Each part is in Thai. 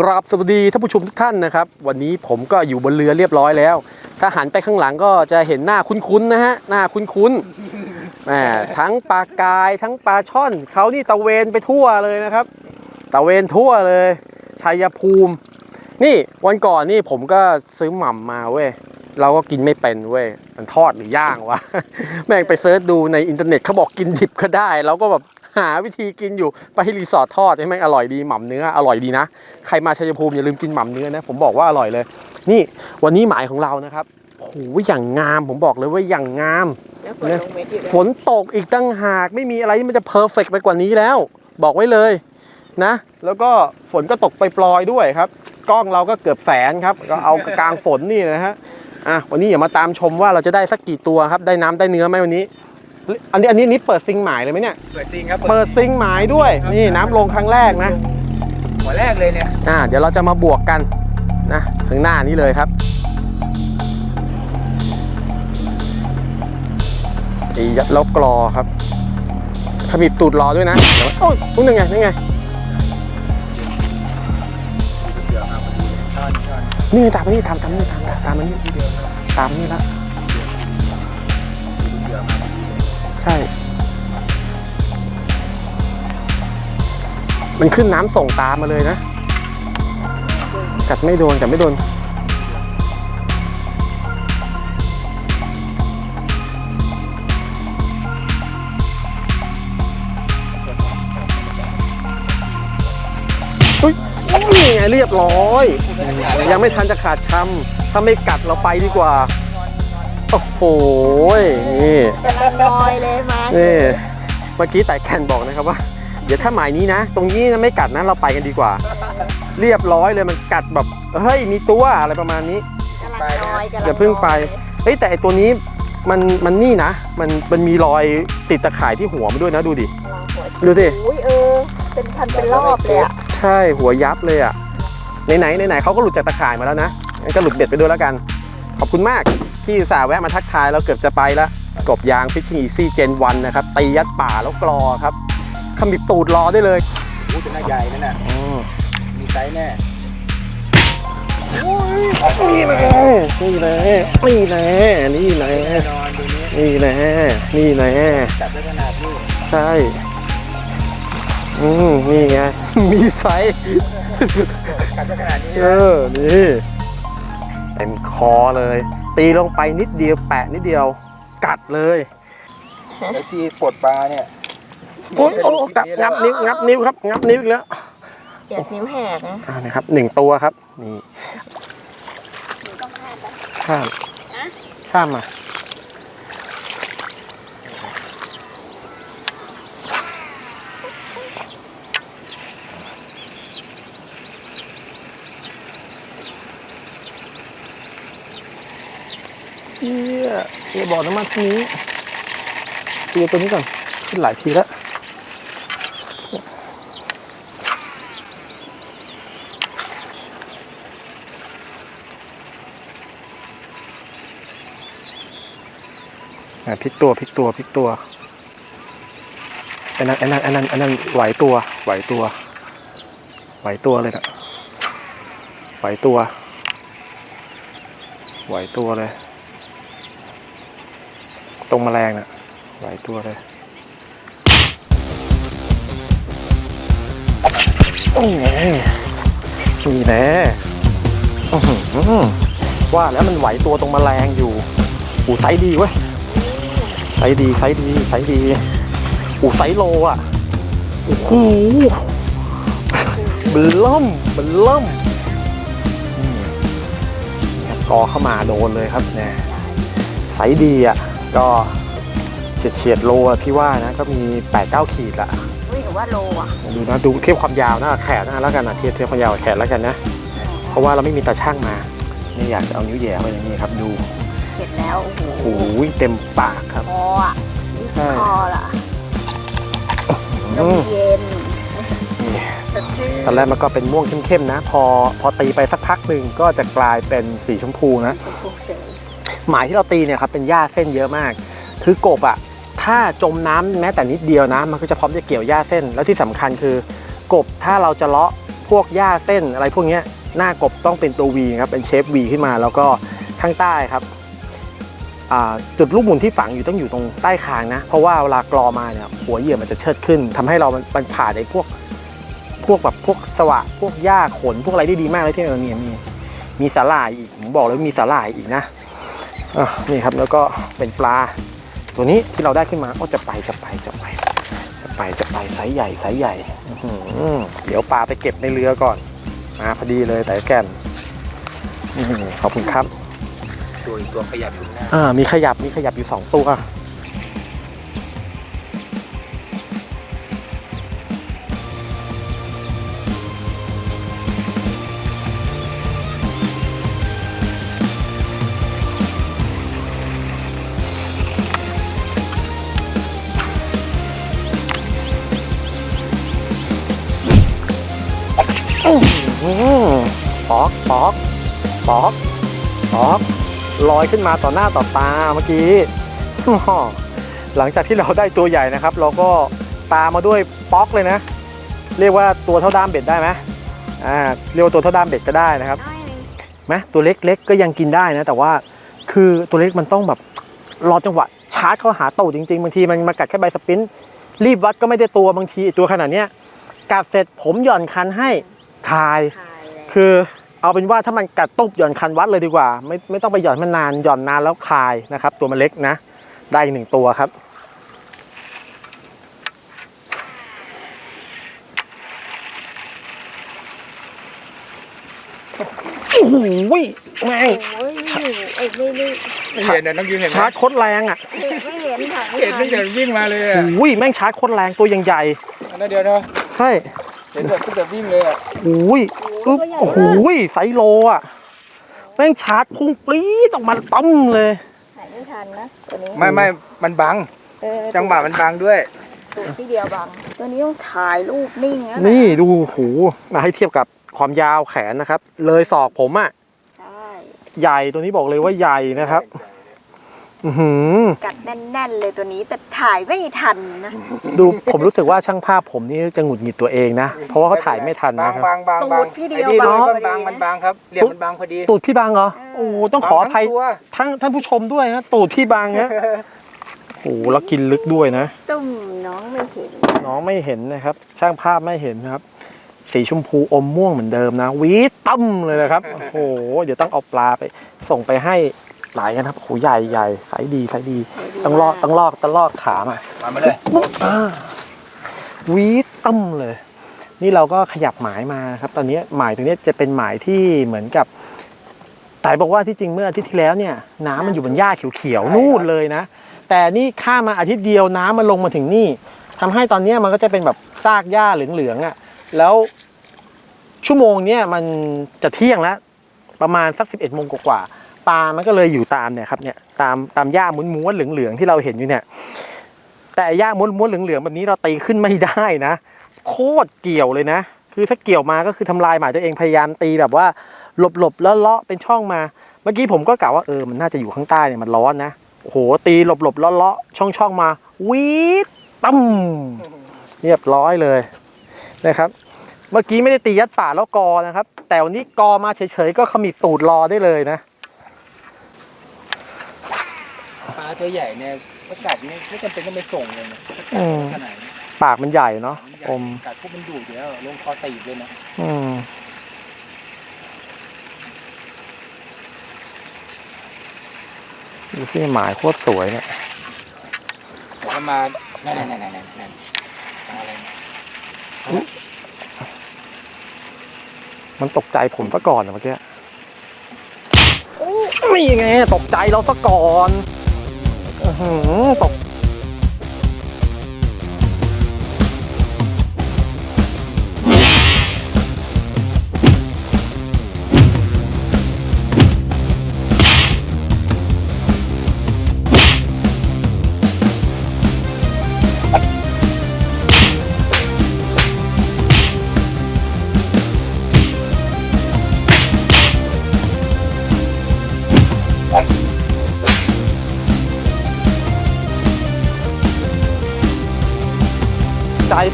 กราบสวัสดีท่านผู้ชมทุกท่านนะครับ วันนี้ผมก็อยู่บนเรือเรียบร้อยแล้ว ถ้าหันไปข้างหลังก็จะเห็นหน้าคุ้นๆนะฮะหน้าคุ้นๆแหมทั้งปลากายทั้งปลาช่อนเขานี่ตะเวนไปทั่วเลยนะครับ ตะเวนทั่วเลยชัยภูมิ นี่วันก่อนนี่ผมก็ซื้อหม่ำมาเว้ยเราก็กินไม่เป็นเว้ยมันทอดหรือย่างวะ แม่งไปเซิร์ชดูในอินเทอร์เน็ตเขาบอกกินดิบก็ได้ เราก็แบบ หาวิธีกินอยู่ไปที่รีสอร์ททอดให้แม่งอร่อยดีหม่ำเนื้ออร่อยดีนะ ใครมาชัยภูมิอย่าลืมกินหม่ำเนื้อนะผมบอกว่าอร่อยเลย นี่วันนี้หมายของเรานะครับโอ้โหอย่างงามผมบอกเลยว่าอย่างงาม แล้วฝนลงเม็ดอยู่ด้วยฝนตกอีกตั้งหากไม่มีอะไรที่มันจะเพอร์เฟกไปกว่านี้แล้ว บอกไว้เลยนะ แล้วก็ฝนก็ตกไปปลอยๆด้วยครับ กล้องเราก็เกือบแสนครับ ก็เอากลางฝนนี่นะฮะอะวันนี้อย่ามาตามชมว่าเราจะได้สักกี่ตัวครับ ได้น้ำได้เนื้อไหมวันนี้ อันนี้อันนี้นี่เปิดซิงหมายเลยไหมเนี่ย เปิดซิงครับเปิดซิงหมายด้วย นี่น้ำลงครั้งแรกนะ หัวแรกเลยเนี่ย อ่า เดี๋ยวเราจะมาบวกกันนะข้างหน้านี้เลยครับตียัดแล้วกรอครับขมิบตูดรอด้วยนะเดี๋ยวโอ้ยนู่นยังไงนั่นไงเดี๋ยวมาพอดีเลยช้อนช้อนนี่ตามมานี่ตามตามนี่ตามตามตามมานี่ที่เดิมครับตามนี่ละ ใช่ มันขึ้นน้ำส่งตามมาเลยนะ กัดไม่โดน กัดไม่โดน อุ้ยนี่ไงเรียบร้อย ยังไม่ทันจะขาดคำถ้าไม่กัดเราไปดีกว่า โอ้โหนี่กำลังลอยเลยมานี่ เมื่อกี้แต่แคนบอกนะครับว่า เดี๋ยวถ้าหมายนี้นะ ตรงนี้นะไม่กัดนะเราไปกันดีกว่า เรียบร้อยเลยมันกัดแบบเฮ้ยมีตัวอะไรประมาณนี้ กำลังลอยกำลังอย่าเพิ่งไป เฮ้ยแต่ไอตัวนี้มันมันนี่นะ มันมันมีรอยติดตะข่ายที่หัวมันด้วยนะดูดิ ดูสิ อุ้ยเออ เป็นพันเป็นรอบเลยอะใช่หัวยับเลยอะไหนไหนไหนไหนเขาก็หลุดจากตะข่ายมาแล้วนะงั้นก็หลุดเบ็ดไปด้วยแล้วกัน ขอบคุณมาก ที่อุตสาห์แวะมาทักทายเราเกือบจะไปแล้วกบยาง Fishing Easy Gen 1นะครับ ตียัดป่าแล้วกรอครับขมิบตูดรอได้เลยโอ้เป็นหน้าใหญ่นั่นน่ะอืมมีไซส์แน่นี่แน่นี่แน่นี่แน่นี่แน่แน่นอนดูนี้นี่แน่นี่แน่จับได้ขนาดนี้ใช่อืมนี่ไงมีไซส์จับได้ขนาดนี้เออนี่เต็มคอเลย ตีลงไปนิดเดียวแปะนิดเดียว กัดเลยไอ้ที่ปลดปลาเนี่ยโอ้ยโอ้ยกัดงับนิ้วงับนิ้วครับ งับนิ้วอีกแล้วเดี๋ยวนิ้วแหกนะอ่านะครับหนึ่งตัวครับ นี่ข้ามข้ามมา เฮียเฮียบอกน้ำมันทีนี้เตีตัวนี้ก่อน ขึ้นหลายทีแล้วอะพลิกตัวพลิกตัวพลิกตัวอันนั้นอันนั้นอันนั้นอันนั้นไหวตัว ไหวตัว ไหวตัวเลยนะไหวตัว ไหวตัวเลย ตรงแมลงน่ะไหวตัวเลยนี่ไงนี่แน่ว่าแล้วมันไหวตัวตรงแมลงอยู่อูไซส์ดีเว้ยไซส์ดีไซส์ดีไซส์ดีอูไซส์โลอะโอ้โหเบลล่มบลล่มอืมครับกอเข้ามาโดนเลยครับเนี่ยไซส์ดีอะ ก็เฉียดเฉียดๆโลอะพี่ว่านะก็มี8-9ขีดละอุ้ยหรือว่าโลอะดูนะดูเทียบความยาวนะแขนนะแล้วกันนะเทียบเทียบความยาวกับแขนแล้วกันนะ เพราะว่าเราไม่มีตาช่างมานี่อยากจะเอานิ้วแหย่ไปอย่างนี้ครับดูเสร็จแล้ว โอ้โหโอ้ยเต็มปากครับ คออะนี่ใช่คอล่ะลอืมมเย็นนี่สดชื่นตอนแรกมันก็เป็นม่วงเข้มๆนะ พอพอตีไปสักพักหนึ่งก็จะกลายเป็นสีชมพูนะสุกเฉย หมายที่เราตีเนี่ยครับเป็นหญ้าเส้นเยอะมาก คือกบอะถ้าจมน้ำแม้แต่นิดเดียวนะ มันก็จะพร้อมจะเกี่ยวหญ้าเส้น แล้วที่สำคัญคือกบถ้าเราจะเลาะพวกหญ้าเส้นอะไรพวกนี้หน้ากบต้องเป็นตัววีครับเป็นเชฟวีขึ้นมาแล้วก็ข้างใต้ครับจุดลูกหมุนที่ฝังอยู่ต้องอยู่ตรงใต้คางนะ เพราะว่าเวลากรอมาเนี่ยหัวเหยื่อมันจะเชิดขึ้นทำให้เรามันผ่านไอ้พวกพวกแบบพวกสวะพวกหญ้าขนพวกอะไรได้ดีมากเลยที่เราเนี่ยมีมีสาหร่ายอีกผมบอกเลยมีสาหร่ายอีกนะ อะนี่ครับแล้วก็เป็นปลา ตัวนี้ที่เราได้ขึ้นมาโอ้จะไปจะไปจะไปจะไปจะไปไซส์ใหญ่ไซส์ใหญ่อื้อหือเดี๋ยวปลาไปเก็บในเรือก่อนมาพอดีเลยแต่แก่นอื้อหือขอบคุณครับ ตัวอีกตัวขยับอยู่ข้างหน้าอ่ามีขยับมีขยับอยู่สองตัว อกปอกปอกปอกลอยขึ้นมาต่อหน้าต่อตาเมื่อกี้อ้อหลังจากที่เราได้ตัวใหญ่นะครับ เราก็ตามมาด้วยป๊อกเลยนะ เรียกว่าตัวเท่าด้ามเบ็ดได้ไหมอ่าเรียกว่าตัวเท่าด้ามเบ็ดก็ได้นะครับน้อยหนึ่งไหมตัวเล็กๆก็ยังกินได้นะ แต่ว่าคือตัวเล็กมันต้องแบบรอจังหวะชาร์จเข้าหาตูดจริงๆบางทีมันมากัดแค่ใบสปรินต์รีบวัดก็ไม่ได้ตัวบางทีตัวขนาดเนี้ยกัดเสร็จผมหย่อนคันให้คายถ่ายเลยคือ เอาเป็นว่าถ้ามันกัดตุ๊บหย่อนคันวัดเลยดีกว่า ไม่ไม่ต้องไปหย่อนมันนานหย่อนนานแล้วคายนะครับ ตัวมันเล็กนะ ได้อีกหนึ่งตัวครับ โอ้โหแม่งโอ้ยเอ้ยไม่ไม่ไม่เห็นนะน้องยูนเห็นไหมชาร์จโคตรแรงอะไม่เห็นถ่ายไม่เห็นทัตั้นงแต่วิ่งมาเลยโออะ้ยแม่งชาร์จโคตรแรงตัวยังใหญ่อันนั้นเดียวเนาะใช่เห็นแบบตั้งแต่วิ่งเลยอะโอ้ย อึ๊บโอ้โหไซส์โลอะแม่งชาร์จพุ่งปรี๊ดออกมาตั้มเลยถ่ายไม่ทันนะตัวนี้ไม่ไม่มันบัง เออจังหวะมันบังด้วยตัวที่เดียวบัง ตัวนี้ต้องถ่ายรูปนิ่งนะนี่ดูโหมาให้เทียบกับความยาวแขนนะครับ เลยศอกผมอะ่ะใช่ใหญ่ตัวนี้บอกเลยว่าใหญ่นะครับ อื้อหือกัดแน่น ๆ เลยตัวนี้แต่ถ่ายไม่ทันนะดูผมรู้สึกว่าช่างภาพผมนี่จะหงุดหงิดตัวเองนะ เพราะว่าเขาถ่ายไม่ทันบางนะครับ บางบางตูบางดพี่เดีไอ้ยวนี่บังเลยพอมันดีบางมันนะบางครับเหลี่ยมมันบางพอดีตูดพี่บางเหรอ โอ้ต้องขออภัยบางตัวทั้งท่านผู้ชมด้วยนะตูดพี่บางนะโอ้แล้วกินลึกด้วยนะ ตุ้มน้องไม่เห็น น้องไม่เห็นนะครับ ช่างภาพไม่เห็นนะครับ สีชมพูอมม่วงเหมือนเดิมนะ วีดตั้มเลยนะครับ โอ้โห เดี๋ยวต้องเอาปลาไป ส่งไปให้ หลายกันครับโอ้โหใหญ่ใหญ่ไซส์ดีไซส์ดี ต้องลอกต้องลอกต้องลอกขามามามาเลยอ่าวีดตั้มเลย นี่เราก็ขยับหมายมาครับ ตอนนี้หมายตรงนี้จะเป็นหมายที่เหมือนกับแต่บอกว่าที่จริงเมื่ออาทิตย์ที่แล้วเนี่ย น้ำมันอยู่บนหญ้าเขียวๆนู่นเลยนะ แต่นี่ข้ามมาอาทิตย์เดียวน้ำมันลงมาถึงนี่ทำให้ตอนเนี้ยมันก็จะเป็นแบบซากหญ้าเหลืองๆอะแล้วชั่วโมงเนี้ยมันจะเที่ยงแล้ว ประมาณสักสิบเอ็ดโมงกว่าๆ ปลามันก็เลยอยู่ตามเนี่ยครับเนี่ยตามตามหญ้าม้วนๆเหลืองๆที่เราเห็นอยู่เนี่ย แต่หญ้าม้วนๆเหลืองๆแบบนี้เราตีขึ้นไม่ได้นะ โคตรเกี่ยวเลยนะ คือถ้าเกี่ยวมาก็คือทำลายหมาตัวเองพยายามตีแบบว่าหลบๆแล้วเลาะเป็นช่องมา เมื่อกี้ผมก็กะว่าเออมันน่าจะอยู่ข้างใต้เนี่ยมันร้อนนะโอ้โหตีหลบๆเลาะๆช่องๆมาวีดตั้มเรียบร้อยเลยนะครับ เมื่อกี้ไม่ได้ตียัดป่าแล้วกอนะครับ แต่วันนี้กอมาเฉยๆก็ขมิบตูดรอได้เลยนะ ปลาตัวใหญ่เนี่ยถ้ากัดเนี่ยไม่จำเป็นต้องไปส่งเลยนะอืม ขนาดนี้ปากมันใหญ่เนาะมันใหญ่อม กัดพวกมันดุอยู่แล้วลงคอตีบเลยนะอืม ดูสิหมายโคตรสวยเนี่ย แต่ถ้ามานั่นนั่นนั่นนั่นนั่นปลาอะไรเนี่ยมันตกใจผมซะก่อนอะเมื่อกี้นี่ไง ตกใจเราซะก่อนอื้อหือ ตก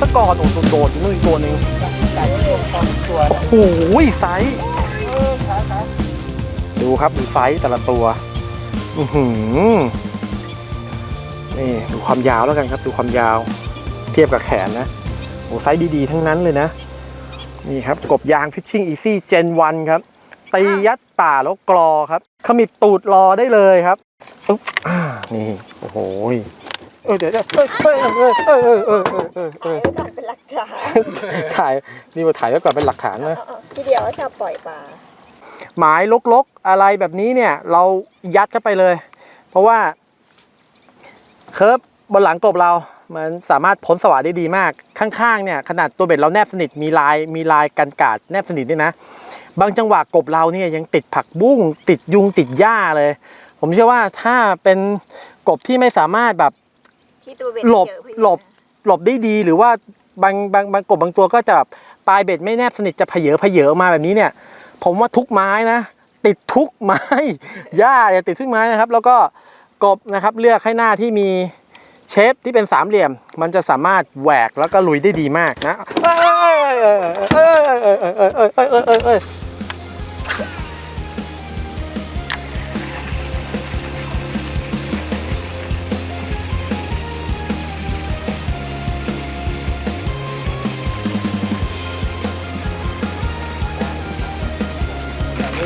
ใจซะก่อนโอ้โดดอยู่นู่นอีกตัวหนึ่งกัวกพอตัวโอ้ยไซส์ดูครับดูไซส์แต่ละตัว อือหือนี่ดูความยาวแล้วกันครับ ดูความยาว เทียบกับแขนนะโอ้ไซส์ดีๆ ทั้งนั้นเลยนะ นี่ครับ กบยางฟิชชิ่งอีซี่เจนวันครับ ตียัดป่าแล้วกรอครับขมิดตูดรอได้เลยครับอ๊บนี่ โอ้โห เออเดี๋ยวเดี๋ยวเออเออเออเออเออเออเออเออถ่ายไว้ก่อนเป็นหลักฐานถ่ายนี่มาถ่ายไว้ก่อนเป็นหลักฐานนะทีเดียวก็ชอบปล่อยปลาหมายลกๆอะไรแบบนี้เนี่ย เรายัดเข้าไปเลย เพราะว่าเคิร์ฟบนหลังกบเรา มันสามารถพ้นสวาได้ดีมากข้างๆเนี่ยขนาดตัวเบ็ดเราแนบสนิทมีลายมีลายกันกาดแนบสนิทด้วยนะ บางจังหวะกบเราเนี่ยยังติดผักบุ้งติดยุงติดหญ้าเลย ผมเชื่อว่าถ้าเป็นกบที่ไม่สามารถแบบ ที่ตัวเบ็ดหลบเยอะพี่หลบหลบได้ดีหรือว่าบางบางบางกบบางตัวก็จะแบบปลายเบ็ดไม่แนบสนิทจะเพเยอเพเยอมาแบบนี้เนี่ย ผมว่าทุกไม้นะ ติดทุกไม้ หญ้าเนี่ยติดทุกไม้นะครับ แล้วก็กบนะครับเลือกให้หน้าที่มีเชฟที่เป็นสามเหลี่ยม มันจะสามารถแหวกแล้วก็ลุยได้ดีมากนะเอ้ยเอ้ยเอ้ยเอ้ยเอ้ยเอ้ยเอ้ย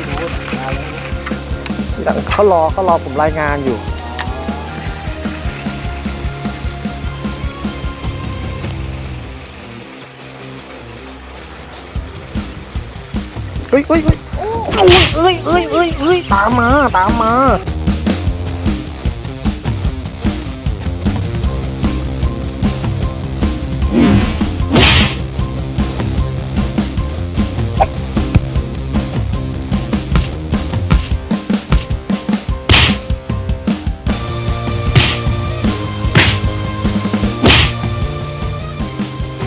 ไม่รู้มาแล้วเขารอเขารอผมรายงานอยู่ เฮ้ยเฮ้ยเฮ้ยเฮ้ยเอ้ยเอ้ยเอ้ยเอ้ยตามมา ตามมา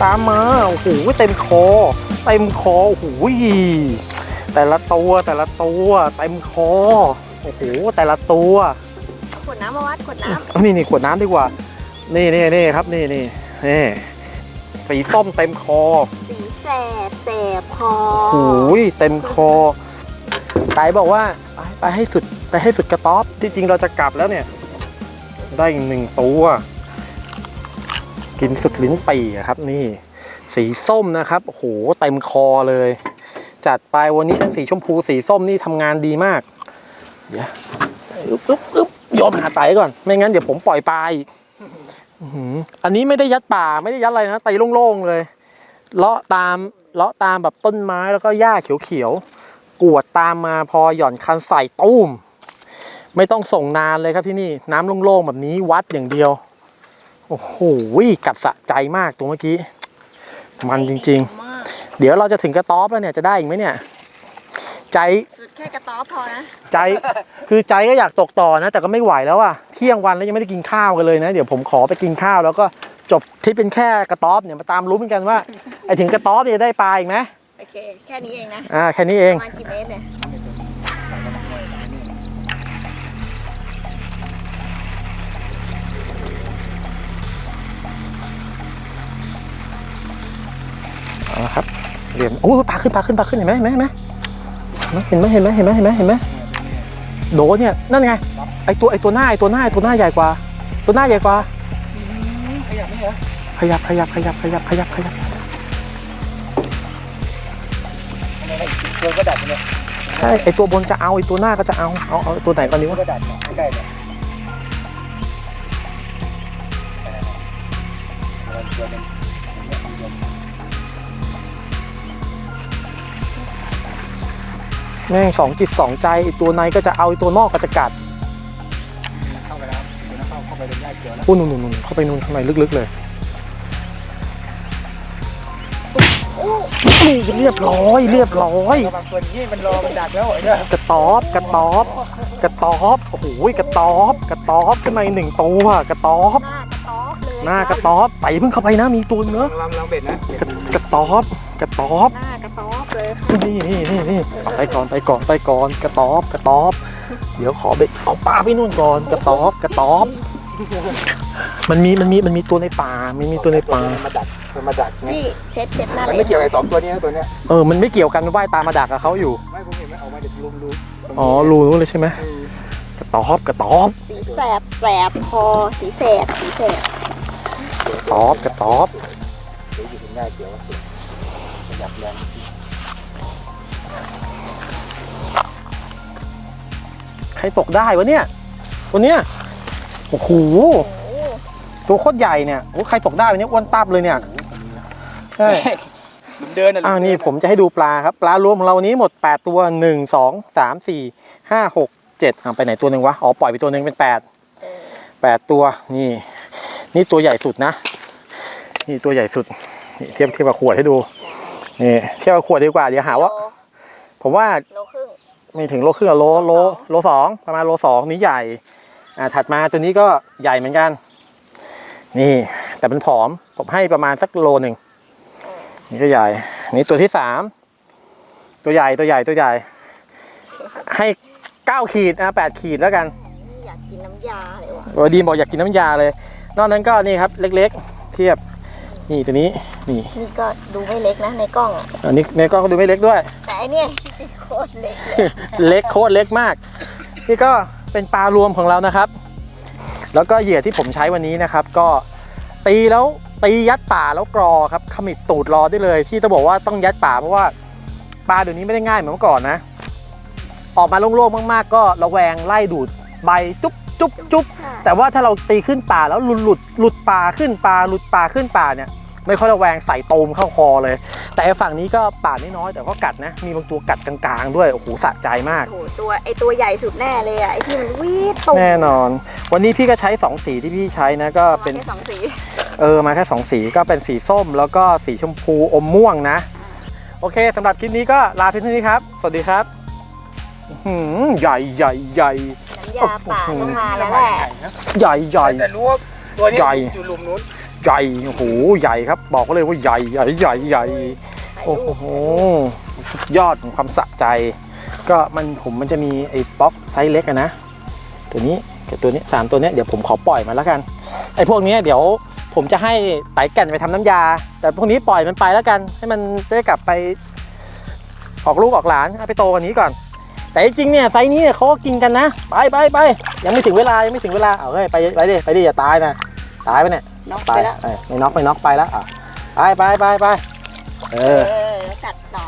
ตามมาโอ้โหเต็มคอเต็มคอโอ้โหแต่ละตัวแต่ละตัวเต็มคอโอ้โหแต่ละตัวขวดน้ำมาวัดขวดน้เอานี่นี่ขวดน้ำดีกว่า นี่นี่นี่ครับนี่นี่นี่สีส้มเต็มคอำสีแสบแสบคอโอ้ยเต็มคอไตบอกว่าไปไปให้สุดไปให้สุดกระต๊อบที่จริงเราจะกลับแล้วเนี่ย ได้อีกหนึ่งตัว กินสุดลิ้นปี่อะครับนี่สีส้มนะครับโอ้โหเต็มคอเลย จัดไปวันนี้ทั้งสีชมพูสีส้มนี่ทำงานดีมากเดี๋ยวอึ๊บอึ๊บอึ๊บยอมหาไตก่อน ไม่งั้นเดี๋ยวผมปล่อยปลาอีกอันนี้ไม่ได้ยัดป่าไม่ได้ยัดอะไรนะไตโล่งๆเลยเลาะตามเลาะตามแบบต้นไม้แล้วก็หญ้าเขียวๆกวดตามมาพอหย่อนคันใส่ตุ้ม ไม่ต้องส่งนานเลยครับที่นี่น้ำโล่งๆแบบนี้วัดอย่างเดียว โอ้โหกัดสะใจมากตัวเมื่อกี้ มันจริงมากๆเดี๋ยวเราจะถึงกระต๊อบแล้วเนี่ยจะได้อีกไหมเนี่ย ใจสุดแค่กระต๊อบพอนะใจคือใจก็อยากตกต่อนะ แต่ก็ไม่ไหวแล้วอะเที่ยงวันแล้วยังไม่ได้กินข้าวกันเลยนะ เดี๋ยวผมขอไปกินข้าวแล้วก็จบที่เป็นแค่กระต๊อบเนี่ยมาตามรู้เหมือนกันว่าไอถึงกระต๊อบเนี่ยได้ปลาอีกไหมโอเคแค่นี้เองนะอ่าแค่นี้เอปงระมาณกี่เมตรเนี่ย นะครับเรียนโอ้ปลาขึ้นปลาขึ้นปลาขึ้นเห็นไหมเห็นไหมเห็นไหมเห็นไหมเห็นไหมเห็นไหมเห็นไหมโดเนี่ยนั่นไงไอตัวไอตัวหน้าไอตัวหน้าไอตัวหน้าใหญ่กว่า ตัวหน้าใหญ่กว่าขยับไม่เหรอขยับขยับขยับขยับขยับขยับขยับใช่ไอตัวบนจะเอาไอตัวหน้าก็จะเอาเอาเอาตัวไหนก่อนนี้วะใกล้เลยวนึ แม่งสองจิตสองใจไอตัวในก็จะเอาไอตัวนอกก็จะกัดเข้าไปแล้วเดี๋ยวนะเข้าเข้าไปเป็นหญ้าเขียวแล้วอู้นู่นนู่นนู่นเข้าไปนู่นข้างในลึกๆเลยนี่เรียบร้อย เรียบร้อยบางคนนี่มันรอมันดักแล้วไอ้เนี่ยกระต๊อบกระต๊อบกระต๊อบโอ้โหกระต๊อบกระต๊อบขึ้นมาอีกหนึ่งตัวกระต๊อบหน้ากระต๊อบเลยหน้ากระต๊อบไปเพิ่งเข้าไปนะมีตัวเนื้ลอะองลองลองเบ็ดนะกระกระต๊อบกระต๊อบหน้ากระต๊อบ เลยค่ะนี่นี่นี่นี่ไปก่อนไปก่อนไปก่อนกระต๊อบกระต๊อบ เดี๋ยวขอไปเอาปลาไปนู่นก่อนกระต๊อบกระต๊อบ มันมีมันมีมันมีตัวในป่ามันมีตัวในป่ามาดักมันมาดักไงนี่เช็ดเช็ดหน้ามันเลไม่ยเกี่ยวกับไอ้สองตัวนี้นะตัวเนี้ยเออมันไม่เกี่ยวกันมันว่ายตามมาดักกับเขาอยู่ไม่ผมเห็นมันออกมาจากรูมรูอ๋อรูนู้นเลยใช่ไหมเออกระตอบกระตอบสีแสบแสบคอสีแสบสีแสบตอบกระตอบเดี๋ยวอยู่ถึงได้เกี่ยวกับสุดขยับแรง ใครตกได้วะเนี่ย ตัวเนี้ย โอ้โหโอ้ตัวโคตรใหญ่เนี่ยโอ้ใครตกได้วะเนี่ยอ้วนตับเลยเนี่ยใช่มันเดินอะอ่านี่ผมจะให้ดูปลาครับ ปลารวมของเราวันนี้หมด 8 ตัว 1 2 3 4 5 6 7อ่าไปไหนตัวหนึ่งวะ อ๋อ ปล่อยไปตัวหนึ่งเป็นเออ8 8 ตัว นี่ นี่ตัวใหญ่สุดนะ นี่ตัวใหญ่สุด นี่เทียบเทียบกับขวดให้ดู นี่เทียบกับขวดดีกว่า เดี๋ยวหาว่าโลผมว่าโลครึ่ง ไม่ถึงโลครึ่งอะโลโลโลสองประมาณโลสองนี้ใหญ่อ่าถัดมาตัวนี้ก็ใหญ่เหมือนกัน นี่แต่เป็นผอมผมให้ประมาณสักโลหนึ่งนี่ก็ใหญ่ นี่ตัวที่สามตัวใหญ่ตัวใหญ่ตัวใหญ่ ให้เก้าขีดอะแปดขีดแล้วกันนี่อยากกินน้ำยาเลยว่ะโอ้ยดีมบอกอยากกินน้ำยาเลย นอกนั้นก็นี่ครับเล็กๆ เทียบ นี่ตัวนี้นี่นี่ก็ดูไม่เล็กนะในกล้องอะอันนี้ในกล้องก็ดูไม่เล็กด้วย แต่อันเนี้ยจริงๆโคตรเล็กเลยเล็กโคตรเล็กมาก นี่ก็เป็นปลารวมของเรานะครับ แล้วก็เหยื่อที่ผมใช้วันนี้นะครับ ก็ตีแล้วตียัดป่าแล้วกรอครับขมิบตูดรอได้เลย ที่ต้องบอกว่าต้องยัดป่าเพราะว่าปลาเดี๋ยวนี้ไม่ได้ง่ายเหมือนเมื่อก่อนนะ ออกมาโล่งๆมากๆ ก็ระแวงไล่ดูดใบจุ๊บจุ๊บจุ๊บใช่แต่ว่าถ้าเราตีขึ้นป่าแล้วหลุดหลุดหลุดป่าขึ้นป่าหลุดป่าขึ้นป่าเนี่ย ไม่ค่อยระแวงใส่โตมเข้าคอเลย แต่ไอ้ฝั่งนี้ก็ป่าไม่น้อยแต่ก็กัดนะ มีบางตัวกัดกลางๆ ด้วย โอ้โหสะใจมาก โอ้โหตัวไอตัวใหญ่สุดแน่เลยอะไอที่มันวีดตุ่มแน่นอน วันนี้พี่ก็ใช้ 2 สีที่พี่ใช้นะก็เป็นแค่สองสีเออมาแค่ 2 สีก็เป็นสีส้ม แล้วก็สีชมพูอมม่วงนะ โอเคสำหรับคลิปนี้ก็ลาเพียงเท่านี้ครับ สวัสดีครับอื้อหือใหญ่ใหญ่ใหญ่น้ำยาป่าต้องมาแล้วแหละใหญ่ใหญ่แต่รู้ว่าตัวเนี้ยใหญ่อยู่หลุมนู้น ใหญ่โอ้โหใหญ่ครับ บอกเลยว่าใหญ่ใหญ่ใหญ่ใหญ่โอ้โหสุดยอดของความสะใจ ก็มันผมมันจะมีไอ้ป๊อกไซส์เล็กอะนะตัวนี้กับตัวนี้สามตัวนี้เดี๋ยวผมขอปล่อยมาแล้วกันไอ้พวกนี้เดี๋ยวผมจะให้ไต่แก่นไปทำน้ำยา แต่พวกนี้ปล่อยมันไปแล้วกัน ให้มันได้กลับไปออกลูกออกหลานให้ไปโตกว่านี้ก่อน แต่จริงเนี่ยไซส์นี้เนี่ยเขาก็กินกันนะ ไปไปไปยังไม่ถึงเวลายังไม่ถึงเวลาเอาเฮ้ยไปไปดิไปดิอย่าตายนะตายไปเนี่ย น็อกไปไปแล้วเออไม่น็อกไม่น็อกไปแล้วอะไปไปไปไปเอเอออแล้วจัดต่อ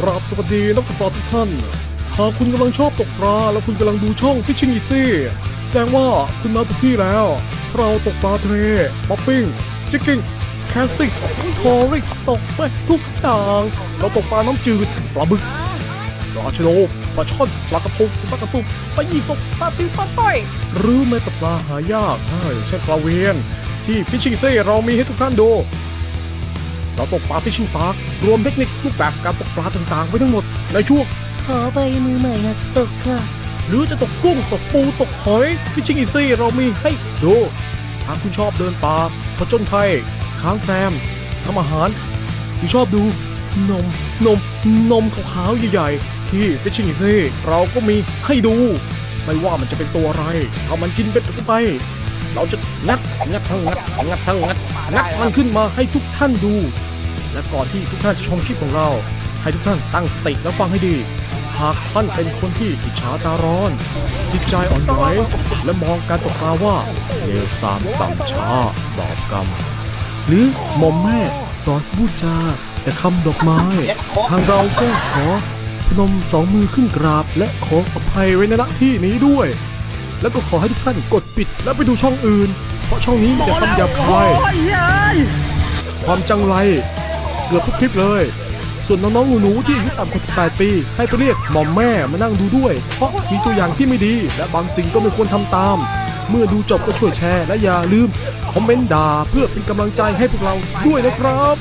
กราบสวัสดีนักตกปลาทุกท่าน หากคุณกำลังชอบตกปลาและคุณกำลังดูช่อง Fishing Easy แสดงว่าคุณมาถูกที่แล้ว เราตกปลาทะเลป๊อปปิ้งจิกกิ้งแคสติ้งทอริกตกไปทุกอย่างเราตกปลาน้ำจืดปลาบึกปลาชโดปลาช่อนปลากระพงปลากระตุกปลายี่สกปลาติวปลาสร้อยหรือแม้แต่ปลาหายากอ่าอย่เช่นปลาเวียนที่ Fishing Easy เรามีให้ทุกท่านดู เราตกปลาฟิชชิ่งพาร์ครวมเทคนิครูปแบบการตกปลาต่างๆไว้ทั้งหมดในช่วงขอใบมือใหม่หัดตกค่ะ หรือจะตกกุ้งตกปูตกหอยฟิชชิ่งอีซี่เรามีให้ดูหากคุณชอบเดินป่าผจญภัยค้างแครมทำอาหารหรือชอบดูนมนมนมขาวๆใหญ่ๆ ที่ฟิชชิ่งอีซี่เราก็มีให้ดู ไม่ว่ามันจะเป็นตัวอะไรเอามันกินเป็นเข้าไปเราจะงัดงัดทั้งงัดงัดทั้งงัดงัดมันขึ้นมาให้ทุกท่านดู และก่อนที่ทุกท่านจะชมคลิปของเรา ให้ทุกท่านตั้งสติและฟังให้ดี หากท่านเป็นคนที่อิจฉาตาร้อน จิตใจอ่อนไหวและมองการตกปลาว่าเลวทรามต่ำช้าบาปกรรม หรือหม่อมแม่สอนพูดจาแต่คำดอกไม้ ทางเราก็ขอพนมสองมือขึ้นกราบ และขออภัยไว้ในณที่นี้ด้วย แล้วก็ขอให้ทุกท่านกดปิดแล้วไปดูช่องอื่น เพราะช่องนี้มีแต่คำหยาบคายความจังไร เกือบทุกคลิปเลย ส่วนน้องๆหนูๆที่อายุต่ำกว่า 18 ปี ให้ไปเรียกหมอมแม่มานั่งดูด้วย เพราะมีตัวอย่างที่ไม่ดี และบางสิ่งก็ไม่ควรทำตาม เมื่อดูจบก็ช่วยแชร์และอย่าลืม คอมเมนต์ด่าเพื่อเป็นกำลังใจให้พวกเราด้วยนะครับ